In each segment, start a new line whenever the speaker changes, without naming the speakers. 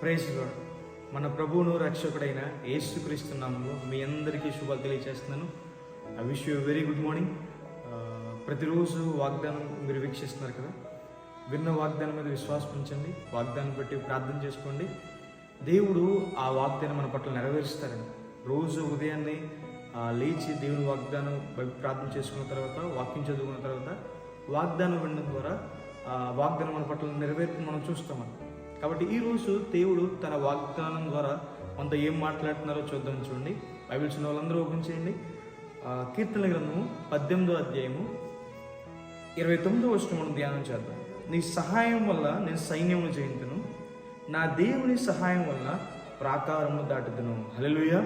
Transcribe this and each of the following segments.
Praise God మన ప్రభువును రక్షకుడైన ఏసుక్రీస్తు నామములో మీ అందరికీ శుభాలు తెలియజేస్తున్నాను I wish you very good morning ప్రతిరోజు వాగ్దానం మీరు వీక్షిస్తున్నారు కదా? విన్న వాగ్దానం మీద విశ్వాసం ఉంచండి. వాగ్దానం బట్టి ప్రార్థన చేసుకోండి. దేవుడు ఆ వాగ్దానం మన పట్ల నెరవేరుస్తారండి రోజు ఉదయాన్నే లేచి దేవుని వాగ్దానం ప్రార్థన చేసుకున్న తర్వాత వాక్యం చదువుకున్న తర్వాత వాగ్దానం వినడం ద్వారా ఆ వాగ్దానం మన పట్ల నెరవేర్పు మనం చూస్తామని కాబట్టి ఈరోజు దేవుడు తన వాగ్దానం ద్వారా మనతో ఏం మాట్లాడుతున్నారో చూద్దాం చూడండి. బైబిల్ చిన్న వాళ్ళందరూ ఓపెన్ చేయండి. కీర్తన గ్రంథము పద్దెనిమిదో అధ్యాయము ఇరవై తొమ్మిదో వచ్చిన మనం ధ్యానం చేద్దాం. నీ సహాయం వల్ల నేను సైన్యమును జయింతును. నా దేవుని సహాయం వల్ల ప్రాకారము దాటుదును. హలలుయ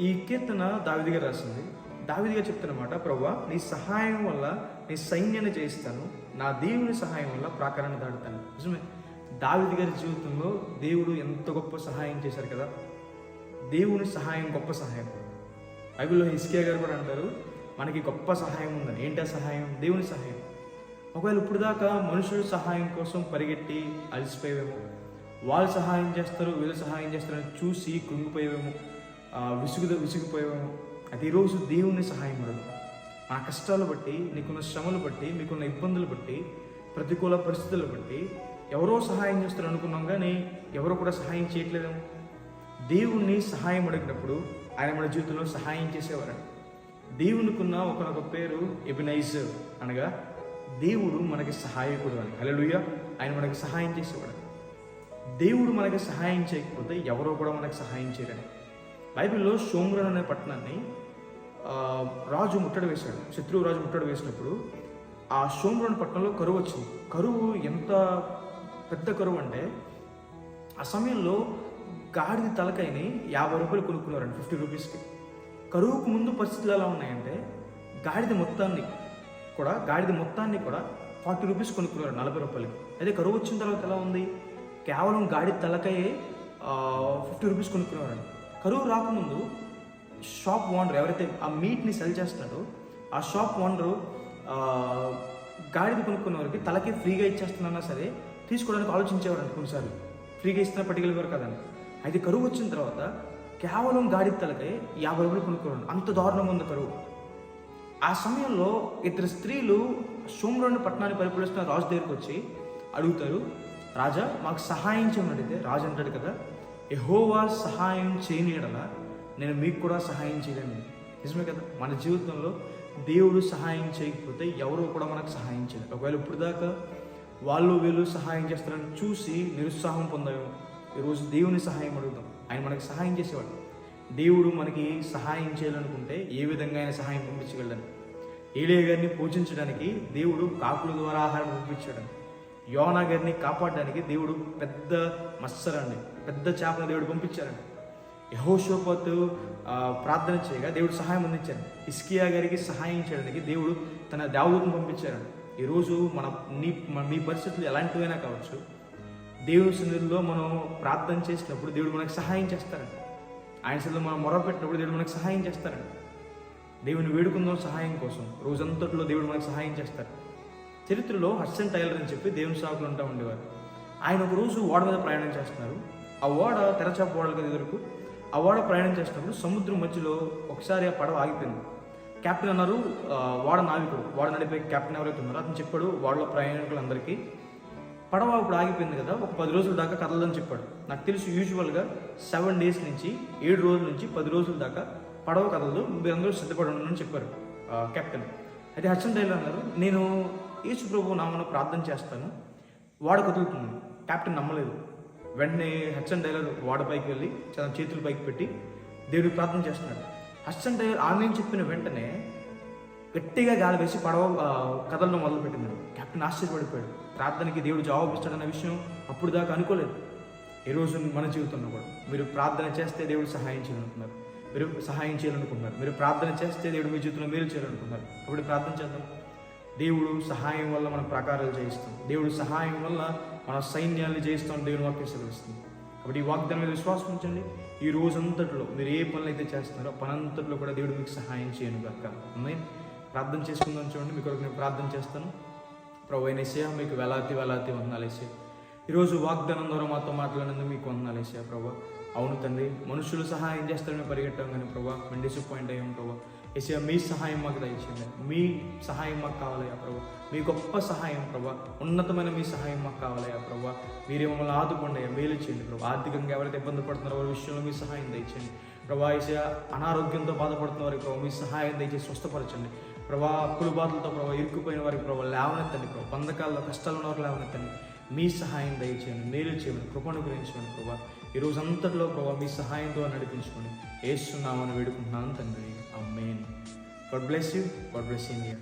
ఈ కీర్తన దావిదిగా రాసింది. దావిదిగా చెప్తున్నమాట ప్రభా నీ సహాయం వల్ల నీ సైన్యాన్ని జయిస్తాను. నా దేవుని సహాయం వల్ల ప్రాకారాన్ని దాటుతాను. నిజమే. దావిది గారి జీవితంలో దేవుడు ఎంత గొప్ప సహాయం చేశారు కదా? దేవుని సహాయం గొప్ప సహాయం. బైబిల్లో హిస్కియా గారు కూడా అంటారు మనకి గొప్ప సహాయం ఉందని. ఏంటా సహాయం? దేవుని సహాయం. ఒకవేళ ఇప్పుడు దాకా మనుషుల సహాయం కోసం పరిగెట్టి అలసిపోయేవేమో వాళ్ళు సహాయం చేస్తారు వీళ్ళు సహాయం చేస్తారని చూసి కృంగిపోయేవేమో విసుగు విసిగిపోయేవేమో అది ఈరోజు దేవుని సహాయం ఉండదు మన కష్టాలు బట్టి నీకున్న శ్రమలు బట్టి మీకున్న ఇబ్బందులు బట్టి ప్రతికూల పరిస్థితులు బట్టి ఎవరో సహాయం చేస్తారు అనుకున్నాం కానీ ఎవరో కూడా సహాయం చేయట్లేదేమో. దేవుణ్ణి సహాయం అడిగినప్పుడు ఆయన మన జీవితంలో సహాయం చేసేవారు దేవునికున్న ఒకనొక పేరు ఎబినైజ్ అనగా దేవుడు మనకి సహాయకుడు అని. హల్లెలూయా. ఆయన మనకి సహాయం చేసేవాడు. దేవుడు మనకి సహాయం చేయకపోతే ఎవరో కూడా మనకి సహాయం చేయరని బైబిల్లో సోమ్రన్ అనే పట్టణాన్ని రాజు ముట్టడి వేశాడు. శత్రువు రాజు ముట్టడి వేసినప్పుడు ఆ సోమ్రోన్ పట్టణంలో కరువు వచ్చింది. కరువు ఎంత పెద్ద కరువు అంటే ఆ సమయంలో గాడిద తలకాయని యాభై రూపాయలు కొనుక్కున్నారండి ఫిఫ్టీ రూపీస్కి. కరువుకు ముందు పరిస్థితులు ఎలా ఉన్నాయంటే గాడిద మొత్తాన్ని కూడా గాడిద మొత్తాన్ని కూడా ఫార్టీ రూపీస్ కొనుక్కున్నారు నలభై రూపాయలకి. అదే కరువు వచ్చిన తర్వాత ఎలా ఉంది? కేవలం గాడిద తలకాయే ఫిఫ్టీ రూపీస్ కొనుక్కున్నారండి కరువు రాకముందు షాప్ ఓనర్ ఎవరైతే ఆ మీట్ని సెల్ చేస్తున్నాడో ఆ షాప్ ఓనరు గాడిద కొనుక్కున్న వారికి తలకి ఫ్రీగా ఇచ్చేస్తున్నా సరే తీసుకోవడానికి ఆలోచించేవారండి కొన్నిసార్లు ఫ్రీగా ఇస్తున్న పట్టుకెళ్ళేవారు కదండి. అయితే కరువు వచ్చిన తర్వాత కేవలం గాడిద తలకై యాభై రూపాయలు కొనుక్కున్నాడు అంత దారుణంగా ఉంది కరువు. ఆ సమయంలో ఇద్దరు స్త్రీలు సోమరుని పట్టణాన్ని పరిపాలిస్తున్న రాజు దగ్గరికి వచ్చి అడుగుతారు రాజా మాకు సహాయం చేయమని అడిగితే రాజు అంటాడు కదా ఎహోవా సహాయం చేయనీయడలా నేను మీకు కూడా సహాయం చేయలేను. నిజమే కదా? మన జీవితంలో దేవుడు సహాయం చేయకపోతే ఎవరు కూడా మనకు సహాయం చేయలేదు ఒకవేళ ఇప్పుడు దాకా వాళ్ళు వీళ్ళు సహాయం చేస్తారని చూసి నిరుత్సాహం పొందాము ఈరోజు దేవుని సహాయం అడుగుతాం ఆయన మనకి సహాయం చేసేవాడు. దేవుడు మనకి సహాయం చేయాలనుకుంటే ఏ విధంగా ఆయన సహాయం పంపించగలడని. ఏలియ గారిని పూజించడానికి దేవుడు కాకుల ద్వారా ఆహారం పంపించాడు యోనా గారిని కాపాడడానికి దేవుడు పెద్ద మత్సరాన్ని పెద్ద చేపను దేవుడు పంపించారండి యహోషోపత్ ప్రార్థన చేయగా దేవుడు సహాయం అందించాడు. ఇస్కియా గారికి సహాయం చేయడానికి దేవుడు తన దేవదూతను పంపించారండి ఈరోజు మన నీ మన- మీ పరిస్థితులు ఎలాంటివైనా కావచ్చు దేవుని సన్నిధిలో మనం ప్రార్థన చేసినప్పుడు దేవుడు మనకు సహాయం చేస్తారండి. ఆయన సన్నిధిలో మనం మొర పెట్టినప్పుడు దేవుడు మనకు సహాయం చేస్తారండి. దేవుని వేడుకుందాం సహాయం కోసం రోజంతట్లో దేవుడు మనకు సహాయం చేస్తారు. చరిత్రలో హర్సన్ టైలర్ అని చెప్పి దేవుని సాకులు ఉంటా ఉండేవారు. ఆయన ఒక రోజు ఓడ మీద ప్రయాణం చేస్తున్నారు. ఆ ఓడ తెరచాప కదా ఎదురుకు ఆ ఓడ ప్రయాణం చేసినప్పుడు సముద్రం మధ్యలో ఒకసారి ఆ పడవ ఆగిపోయింది. కెప్టెన్ అన్నారు వాడ నావికుడు. ఓడ నడిపే కెప్టెన్ ఎవరైతే ఉన్నారో అతను చెప్పాడు వాళ్ళ ప్రయాణికులందరికీ పడవ ఇప్పుడు ఆగిపోయింది కదా ఒక పది రోజుల దాకా కదలని చెప్పాడు. నాకు తెలుసు యూజువల్గా సెవెన్ డేస్ నుంచి ఏడు రోజుల నుంచి పది రోజుల దాకా పడవ కదలదు మీరందరూ సిద్ధపడి అని చెప్పారు కెప్టెన్. అయితే హర్షన్ డైలర్ అన్నారు నేను యేసు ప్రభు నామను ప్రార్థన చేస్తాను వాడ కదులుతుంది కెప్టెన్ నమ్మలేదు. వెంటనే హెచ్ఎన్ డైలర్ వాడ పైకి వెళ్ళి తన చేతులు పైకి పెట్టి దేవుడికి ప్రార్థన చేస్తున్నాడు. హచ్చన్ డ్రైవర్ ఆమె చెప్పిన వెంటనే గట్టిగా గాలి వేసి పడవ కథలను కదలడం మొదలుపెట్టింది. కెప్టెన్ ఆశ్చర్యపడిపోయాడు. ప్రార్థనకి దేవుడు జవాబు ఇస్తాడన్న విషయం అప్పుడు దాకా అనుకోలేదు. ఈ రోజు మన జీవితంలో కూడా. మీరు ప్రార్థన చేస్తే దేవుడు సహాయం చేయాలనుకున్నారు. మీరు సహాయం చేయాలనుకుంటున్నారు మీరు ప్రార్థన చేస్తే దేవుడు మీ జీవితంలో మేలు చేయాలనుకున్నారు. కాబట్టి ప్రార్థన చేద్దాం. దేవుడు సహాయం వల్ల మన ప్రకారాలు జయిస్తాం. దేవుడు సహాయం వల్ల మన సైన్యాన్ని జయిస్తాం. దేవుని వాక్యం సెలవిస్తుంది. కాబట్టి ఈ వాగ్దానం మీద విశ్వాసం ఉంచండి. ఈ రోజంతట్లో మీరు ఏ పనులు అయితే చేస్తున్నారో పనంతట్లో కూడా దేవుడు మీకు సహాయం చేయను కాక ఉన్నాయి ప్రార్థన చేసుకుందాం చూడండి. మీకు కొరకు నేను ప్రార్థన చేస్తాను. ప్రభు అయిన మీకు వెలాతి వెలాతి వందాలేసే ఈరోజు వాగ్దానం ద్వారా మాతో మాట్లాడినందుకు మీకు వందనాలు ప్రభా. అవును తండ్రి మనుషులు సహాయం చేస్తారని పరిగెట్టాం కానీ ప్రభా మేము డిసప్పాయింట్ అయ్యాం ప్రభా. ఏసా మీ సహాయం మాకు దయచేయండి. మీ సహాయం మాకు కావాలయ్యా ప్రభా. మీ గొప్ప సహాయం ప్రభు. ఉన్నతమైన మీ సహాయం మాకు కావాలయ్యా ప్రభు. మీరే మమ్మల్ని ఆదుకోండి అయ్యా. మేలు చేయండి ప్రభు. ఆర్థికంగా ఎవరైతే ఇబ్బంది పడుతున్నారో వారి విషయంలో మీ సహాయం దయచేయండి. ప్రభా ఏసా అనారోగ్యంతో బాధపడుతున్న వారికి ప్రభు మీ సహాయం దయచేసి స్వస్థపరచండి. ప్రభా అప్పుల బాధలతో ప్రభావ ఇరుక్కుపోయిన వారికి ప్రభా లేవనెత్తండి ప్రభు. బంధకాల్లో కష్టాలు ఉన్న వారికి లేవనెత్తండి. మీ సహాయం దయచేయండి. మేలు చేయమని కృపను గురించండి ప్రభా. ఈ రోజు అంతట్లో ప్రభా మీ సహాయంతో నడిపించుకొని వేస్తున్నామని వేడుకుంటున్నాను తండ్రి. Amen. God bless you. God bless India.